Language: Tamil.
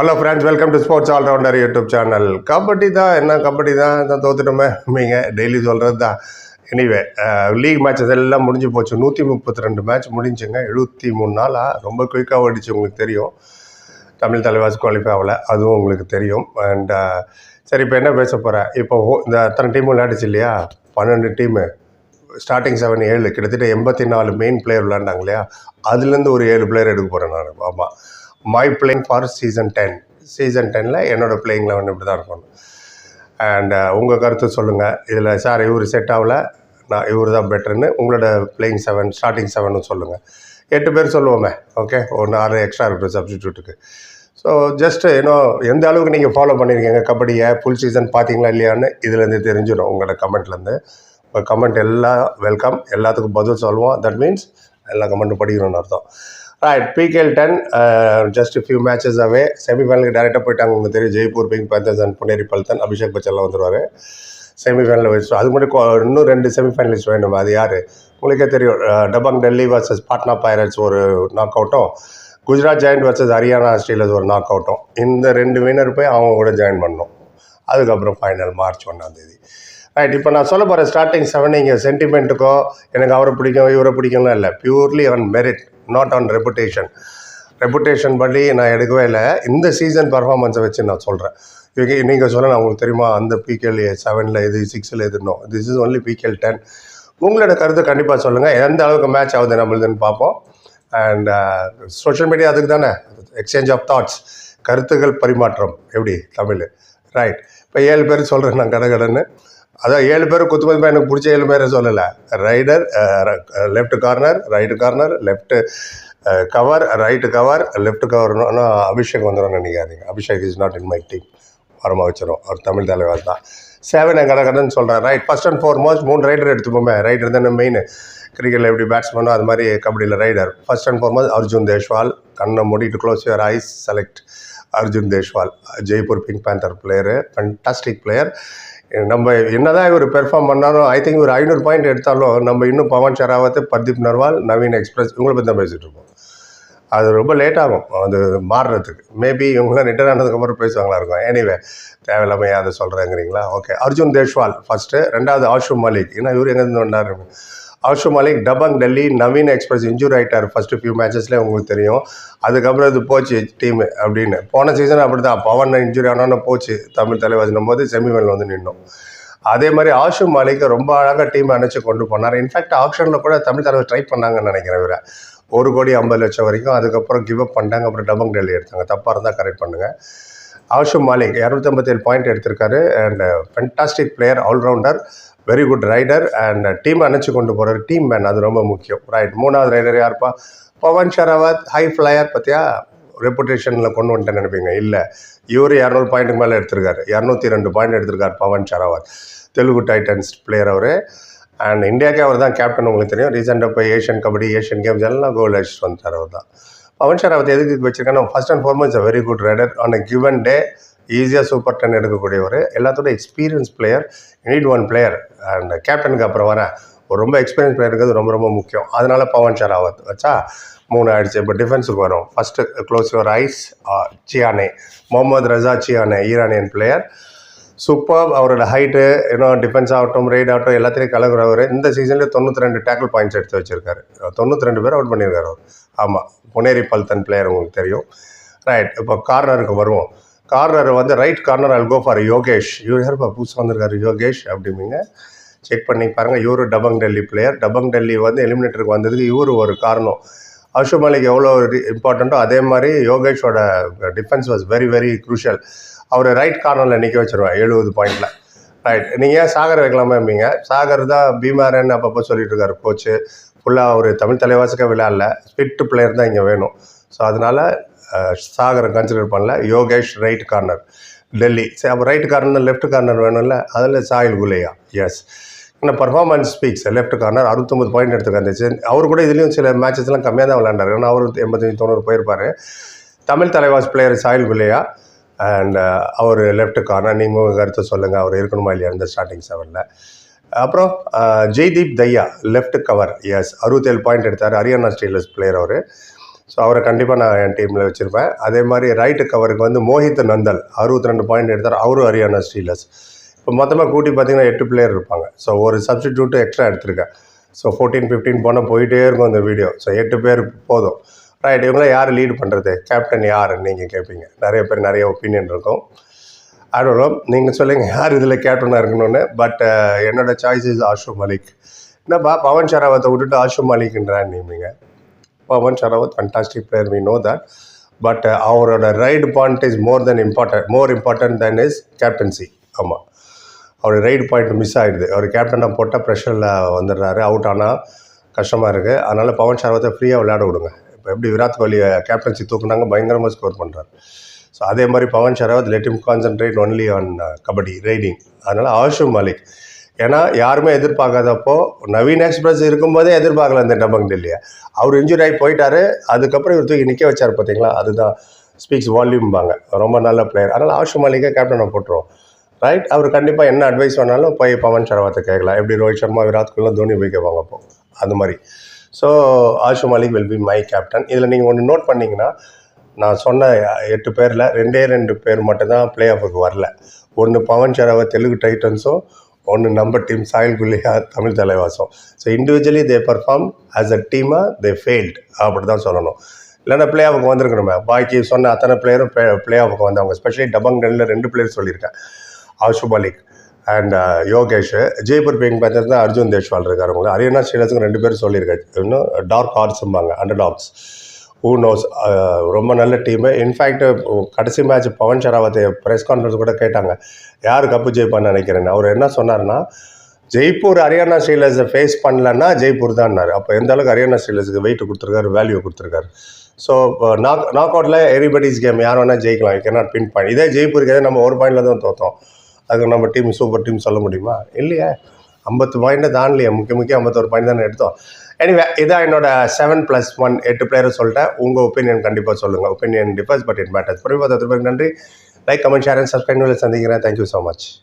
Hello friends welcome to sports allrounder YouTube channel kabaddi தான் என்ன கபடி தான் தான் தோத்துட்டோமே. நீங்க டெய்லி சொல்கிறது தான். எனிவே லீக் மேட்சஸ் எல்லாம் முடிஞ்சு போச்சு. நூற்றி முப்பத்தி ரெண்டு மேட்ச் முடிஞ்சுங்க. எழுபத்தி மூணு நாளாக ரொம்ப குயிக்காக ஓடிச்சு உங்களுக்கு தெரியும். தமிழ் தலைவாஸ் குவாலிஃபை ஆகல அதுவும் உங்களுக்கு தெரியும். அண்ட் சரி இப்போ என்ன பேச போகிறேன் இப்போ ஓ- இந்த அத்தனை டீம் விளையாடுச்சு இல்லையா? பன்னெண்டு டீமு ஸ்டார்டிங் செவன் ஏழு கிட்டத்தட்ட எண்பத்தி நாலு மெயின் பிளேயர் விளையாண்டாங்க இல்லையா? அதுலேருந்து ஒரு ஏழு பிளேயர் எடுக்க போகிறேன் நான். ஆமாம் my playing for season ten season டெனில் என்னோட பிளேயிங் லெவன் இப்படி தான் இருக்கணும் அண்ட் uh, உங்கள் கருத்து சொல்லுங்கள் இதில் சார் இவர் செட் ஆகல. நான் இவர் தான் பெட்டர்னு உங்களோட பிளேயிங் செவன் ஸ்டார்டிங் செவன் சொல்லுங்கள் எட்டு பேர் சொல்லுவோமே. ஓகே ஒன்று ஆறு எக்ஸ்ட்ரா இருக்கட்டும் சப்ஸ்டியூட்டுக்கு ஸோ ஜஸ்ட்டு ஏன்னோ எந்த அளவுக்கு நீங்கள் ஃபாலோ பண்ணியிருக்கீங்க கபடியை ஃபுல் சீசன் பார்த்தீங்களா இல்லையான்னு இதுலேருந்து தெரிஞ்சிடும் உங்களோட கமெண்ட்லேருந்து உங்கள் கமெண்ட் எல்லாம் வெல்கம் எல்லாத்துக்கும் பதில் சொல்லுவோம் தட் மீன்ஸ் எல்லா கமெண்ட்டும் படிக்கணும்னு அர்த்தம். Right PKL ten just few matches away செமிஃபைனலுக்கு டேரெக்டாக போயிட்டாங்க உங்களுக்கு தெரியும். Jaipur pink panthers and Puneri Paltan Abhishek பச்சன்லாம் வந்துருவார். செமிஃபைனலில் வச்சு அது மட்டும் இன்னும் ரெண்டு செமிஃபைனலிஸ்ட் வேணும்? அது யார்? உங்களுக்கே தெரியும். டபங் டெல்லி வர்சஸ் பாட்னா பைரட்ஸ் ஒரு knock அவுட்டும் Gujarat giants versus Haryana steelers ஒரு நாக் அவுட்டும் இந்த ரெண்டு வினர் போய் அவங்க கூட ஜாயின் பண்ணணும். அதுக்கப்புறம் ஃபைனல் மார்ச் ஒன்றாம் தேதி. ரைட் இப்போ நான் சொல்ல போகிற ஸ்டார்டிங் செவன் இங்கே சென்டிமெண்ட்டுக்கோ எனக்கு அவரை பிடிக்கும் இவரை பிடிக்கும்லாம் இல்லை. Purely on merit not on reputation reputation படி நான் எடுக்கவே இல்லை. இந்த சீசன் பர்ஃபார்மன்ஸை வச்சு நான் சொல்கிறேன் இவங்க நீங்கள் சொல்லலாம் உங்களுக்கு தெரியுமா அந்த பிகேஎல் செவனில் இது சிக்ஸில் எதுனோ this is only PKL ten உங்களோட கருத்தை கண்டிப்பாக சொல்லுங்கள் எந்த அளவுக்கு மேட்ச் ஆகுது நம்மளுதுன்னு பார்ப்போம். அண்ட் சோஷியல் மீடியா அதுக்கு தானே? எக்ஸ்சேஞ்ச் ஆஃப் தாட்ஸ் கருத்துக்கள் பரிமாற்றம். எப்படி? தமிழ். ரைட் இப்போ ஏழு பேர் சொல்கிறேன் நான் கடை அதான் ஏழு பேர் குத்துமதிப்பாக எனக்கு பிடிச்ச ஏழு பேரை சொல்லலை. Raider left corner right corner left cover right cover left governor Abhishek வந்துடும் நினைக்காதீங்க. Abhishek is not in my team வரமாக வச்சிடும் அவர் தமிழ் தலைவர் தான் செவன் கடகடன்னு சொல்கிறேன் ரைட் ஃபஸ்ட் அண்ட் ஃபோர்மோஸ்ட் மூணு ரைடர் எடுத்துப்போமே. ரைடர் தானே மெயின் கிரிக்கெட்டில் எப்படி பேட்ஸ்மேனோ அது மாதிரி கபடியில் raider first and foremost Arjun Deshwal கண்ணை மூடிட்டு close your eyes select Arjun Deshwal Jaipur pink panther player fantastic player நம்ம என்னதான் இவர் பெர்ஃபார்ம் பண்ணாலும் ஐ திங்க் ஒரு ஐநூறு பாயிண்ட் எடுத்தாலும் நம்ம இன்னும் பவன் ஷராவத் பர்தீப் நர்வால் நவீன் எக்ஸ்பிரஸ் இவங்களை பற்றி தான் பேசிகிட்டு இருக்கோம் அது ரொம்ப லேட் ஆகும் அது மாறுறதுக்கு. மேபி இவங்களாம் ரிட்டர்ன் ஆனதுக்கப்புறம் பேசுவாங்களா இருக்கும். எனிவே தேவையில்லாமல் ஏன் அதை சொல்கிறேங்கிறீங்களா ஓகே அர்ஜுன் தேஷ்வால் ஃபஸ்ட்டு ரெண்டாவது ஆஷு மாலிக். ஏன்னா இவர் எங்கேருந்து வந்தார்? ஆஷு மாலிக் டபங் டெல்லி நவீன் எக்ஸ்பிரஸ் இன்ஜூரி ஆகிட்டார் ஃபஸ்ட்டு ஃபியூ மேட்சஸ்லேயே உங்களுக்கு தெரியும். அதுக்கப்புறம் இது போச்சு டீமு அப்படின்னு. போன சீசன் அப்படி தான் பவன் இன்ஜூரி ஆனோன்னு போச்சு தமிழ் தலைவாசினும் போது செமிஃபைனல் வந்து நின்னோம். அதே மாதிரி ஆஷு மாலிக் ரொம்ப அழகாக டீம் அணைச்சி கொண்டு போனார். இன்ஃபேக்ட் ஆப்ஷனில் கூட தமிழ் தலைவர் ட்ரை பண்ணாங்கன்னு நினைக்கிறேன் இவரை. ஒரு கோடி ஐம்பது லட்சம் வரைக்கும். அதுக்கப்புறம் கிவ் அப் பண்ணிட்டாங்க. அப்புறம் டபங் டெல்லி எடுத்தாங்க. தப்பாக இருந்தால் கரெக்ட் பண்ணுங்கள் ஆஷு மாலிக் இரநூத்தம்பத்தேழு பாயிண்ட் எடுத்திருக்காரு. And fantastic player all rounder very good raider and team அணைச்சி கொண்டு போகிற டீம் மேன் அது ரொம்ப முக்கியம். ரைட் மூணாவது ரைடர் யார்ப்பா? பவன் ஷராவத் ஹை ஃப்ளையர் பார்த்தியா ரெப்புடேஷனில் கொண்டு வந்துட்டேன்னு நினைப்பீங்க. இல்லை. இவர் இரநூறு பாயிண்ட்டுக்கு மேலே எடுத்திருக்காரு. இரநூத்தி ரெண்டு பாயிண்ட் எடுத்திருக்காரு பவன் ஷராவத். தெலுங்கு டைட்டன்ஸ் பிளேயர் அவர். அண்ட் இந்தியாவுக்கே அவர் தான் கேப்டன் உங்களுக்கு தெரியும். ரீசெண்டாக போய் ஏஷியன் கபடி ஏஷியன் கேம்ஸ் எல்லாம் கோல் அடிச்சுட்டு வந்துட்டார் அவர் தான். பவன் ஷராவத் எதுக்கு வச்சிருக்காங்க first and foremost very good raider on a given day ஈஸியாக சூப்பர் டென் எடுக்கக்கூடியவர். எல்லாத்தோட experience player need one player and கேப்டனுக்கு அப்புறம் வரேன் ஒரு ரொம்ப எக்ஸ்பீரியன்ஸ் பிளேயர் இருக்கிறது ரொம்ப ரொம்ப முக்கியம். அதனால் பவன் ஷராவத் வச்சா மூணு ஆயிடுச்சு. இப்போ டிஃபென்ஸுக்கு வரும். First close your eyes Chiyaneh. Mohammad Reza Chiyaneh Iranian player super அவரோட ஹைட்டு இன்னும் டிஃபென்ஸ் ஆகட்டும் ரைட் ஆகட்டும் எல்லாத்தையும் கலங்குறவர் இந்த சீசனில் தொண்ணூற்றி ரெண்டு டேக்கிள் பாயிண்ட்ஸ் எடுத்து வச்சிருக்காரு. தொண்ணூற்றி ரெண்டு பேர் அவுட் பண்ணியிருக்காரு அவர். ஆமாம் புனேரி பல்தன் பிளேயர் உங்களுக்கு தெரியும். ரைட் இப்போ கார்னருக்கு வருவோம். கார்னர் வந்து right corner I'll go for Yogesh இவர் யாருப்பா புதுசாக வந்திருக்காரு. யோகேஷ் அப்படிம்பீங்க. செக் பண்ணி பாருங்கள் இவரு டபங் டெல்லி பிளேயர் டபங் டெல்லி வந்து எலிமினேட்டருக்கு வந்ததுக்கு இவரு ஒரு காரணம். அஷு மாலிக் எவ்வளோ இம்பார்ட்டண்ட்டோ அதே மாதிரி யோகேஷோட defence was very very crucial our right கார்னரில் நிற்க வச்சிருவேன் எழுபது பாயிண்டில் ரைட் நீங்கள் ஏன் சாகர் வைக்கலாமேம்பீங்க? சாகர் தான் பீமாரன் அப்பப்போ சொல்லிட்டு இருக்காரு கோச்சு ஃபுல்லாக ஒரு தமிழ் தலைவாசிக்க விளையாடல. ஸ்பிட் பிளேயர் தான் இங்கே வேணும். ஸோ அதனால சாகரை கன்சிடர் பண்ணல. Yogesh right corner Delhi. சரி அப்போ ரைட் கார்னர் லெஃப்ட் கார்னர் வேணும்ல? அதில் சாயில் குலையா? எஸ் ஆனால் பர்ஃபார்மன்ஸ் ஸ்பீக்ஸ் லெஃப்ட் கார்னர் அறுபத்தொம்பது பாயிண்ட் எடுத்துக்காந்துச்சு அவர் கூட இதுலேயும் சில மேட்சஸ்லாம் கம்மியாக தான் விளையாண்டார். ஏன்னா அவர் எண்பத்தஞ்சு தொண்ணூறு போயிருப்பார். தமிழ் தலைவாஸ் பிளேயர் சாயில் குலையா? அண்ட் அவர் லெஃப்ட் கார்னர் நீங்கள் உங்கள் கருத்தை சொல்லுங்கள் அவர் இருக்கணுமா இல்லையா இந்த ஸ்டார்டிங் செவனில் அப்புறம் Jaideep Dahiya left cover yes அறுபத்தேழு பாயிண்ட் எடுத்தார். ஹரியானா ஸ்டேட்லஸ் பிளேயர் அவர். ஸோ அவரை கண்டிப்பாக நான் என் டீமில் வச்சுருப்பேன். அதே மாதிரி ரைட்டு கவருக்கு வந்து மோஹித் நந்தல் அறுபத்தி ரெண்டு பாயிண்ட் எடுத்தார். அவரும் ஹரியானா ஸ்டீலர்ஸ். இப்போ மொத்தமாக கூட்டி பார்த்தீங்கன்னா எட்டு பிளேயர் இருப்பாங்க. ஸோ ஒரு சப்ஸ்டிடியூட்டு எக்ஸ்ட்ரா எடுத்திருக்கேன். ஸோ ஃபோர்டீன் ஃபிஃப்டீன் போனால் போயிட்டே இருக்கும் அந்த வீடியோ ஸோ எட்டு பேர் போதும். ரைட் இவங்கள யார் லீடு பண்ணுறது கேப்டன் யார்? நீங்கள் கேட்பீங்க நிறைய பேர் நிறைய ஒப்பீனியன் இருக்கும். அதோட நீங்கள் சொல்லுங்கள் யார் இதில் கேப்டனாக இருக்கணும்னு? பட் uh, என்னோட சாய்ஸ் இஸ் ஆஷு மலிக் என்னப்பா பவன் ஷராவத்தை விட்டுட்டு ஆஷு மலிக்ன்றான் நீங்க. Pawan Sehrawat fantastic player we know that but அவரோட raid point is more than important more important than is captaincy ஆமாம் அவர் ரைடு பாயிண்ட் மிஸ் ஆகிடுது அவர் கேப்டனாக போட்டால் ப்ரெஷரில் வந்துடுறாரு. அவுட் ஆனால் கஷ்டமாக இருக்குது அதனால் பவன் ஷராவத்தை ஃப்ரீயாக விளையாட விடுங்க. இப்போ எப்படி விராட் கோலி கேப்டன்சி தூக்குனாங்க பயங்கரமாக ஸ்கோர் பண்ணுறாரு ஸோ அதே மாதிரி Pawan Sehrawat let him only on kabaddi raiding அதனால் ஆஷு மாலிக் ஏன்னா யாருமே எதிர்பார்க்காதப்போ நவீன் எக்ஸ்பிரஸ் இருக்கும்போதே எதிர்பார்க்கல இந்த டபங் டெல்லியை. அவர் இன்ஜுரி ஆகி போயிட்டாரு. அதுக்கப்புறம் இவர் தூக்கி நிற்க வச்சார் பார்த்தீங்களா அதுதான் ஸ்பீக்ஸ் வால்யூம்பாங்க ரொம்ப நல்ல பிளேயர் அதனால் ஆஷு மாலிக்கை கேப்டனை போட்டுருவோம். ரைட் அவர் கண்டிப்பாக என்ன அட்வைஸ் வேணாலும் போய் பவன் சரவாத்தை கேட்கலாம். எப்படி ரோஹித் சர்மா விராட் கோலி தோனி போய் கேட்பாங்க அப்போ அது மாதிரி. So Ashu Malik will be my captain இதில் நீங்கள் ஒன்று நோட் பண்ணிங்கன்னா நான் சொன்ன எட்டு பேரில் ரெண்டே ரெண்டு பேர் மட்டும்தான் பிளே ஆஃபுக்கு வரல. ஒன்று பவன் சரவா தெலுங்கு டைட்டன்ஸும் ஒன்று நம்ம team Sahil Gulia Tamil தலைவாசம். So individually they perform as a டீமாக தே ஃபெயில்டு அப்படி தான் சொல்லணும். இல்லைன்னா பிளே ஆஃபுக்கு வந்திருக்கணுமே. பாக்கி சொன்ன அத்தனை பிளேயரும் பிளே ஆஃபுக்கு வந்தவங்க ஸ்பெஷலி டபங் டெல்லில் ரெண்டு பிளேயர் சொல்லியிருக்கேன். ஆஷு மலிக் அண்ட் யோகேஷ். ஜெய்ப்பூர் பிங் பார்த்தீங்கன்னா அர்ஜுன் தேஷ்வால் இருக்காரு. அவங்க ஹரியானா ஸ்ரீலஸுக்கு ரெண்டு பேரும் சொல்லியிருக்காரு. இன்னும் டார்க் ஹார்ஸ்ம்பாங்க அண்டர் டாக்ஸ் ஹூ நோஸ் ரொம்ப நல்ல டீமு இன்ஃபேக்ட் கடைசி மேட்ச் பவன் ஷராவத்தை ப்ரெஸ் கான்ஃபரன்ஸ் கூட கேட்டாங்க. யார் கப்பு ஜெயிப்பான்னு நினைக்கிறேன்னு. அவர் என்ன சொன்னார்னா ஜெய்ப்பூர் ஹரியானா ஸ்டீலர்ஸை ஃபேஸ் பண்ணலன்னா ஜெய்ப்பூர் தான்னாரு அப்போ எந்த அளவுக்கு ஹரியானா ஸ்டீலர்ஸுக்கு வெயிட் கொடுத்துருக்காரு வேல்யூ கொடுத்துருக்காரு. ஸோ நாக் நாக் அவுட்டில் எரிபடிஸ் கேம் யார் வேணால் ஜெயிக்கலாம். யூ பின் பாயிண்ட் இதே ஜெய்ப்பூருக்கு நம்ம ஒரு பாயிண்டில் தான் தோற்றோம் அதுக்கு நம்ம டீம் சூப்பர் டீம் சொல்ல முடியுமா? இல்லையா. ஐம்பத்து பாயிண்ட்டை தாண்டலையே முக்கிய முக்கிய ஐம்பத்தோரு பாயிண்ட் தானே எடுத்தோம். எனிவே இதான் என்னோட செவன் ப்ளஸ் ஒன் எட்டு பிளேயரை சொல்லிட்டேன். உங்கள் ஒப்பீனியன் கண்டிப்பாக சொல்லுங்கள் opinion differs but it matters பிறகு நன்றி. Like comment share and subscribe சந்திக்கிறேன். Thank you so much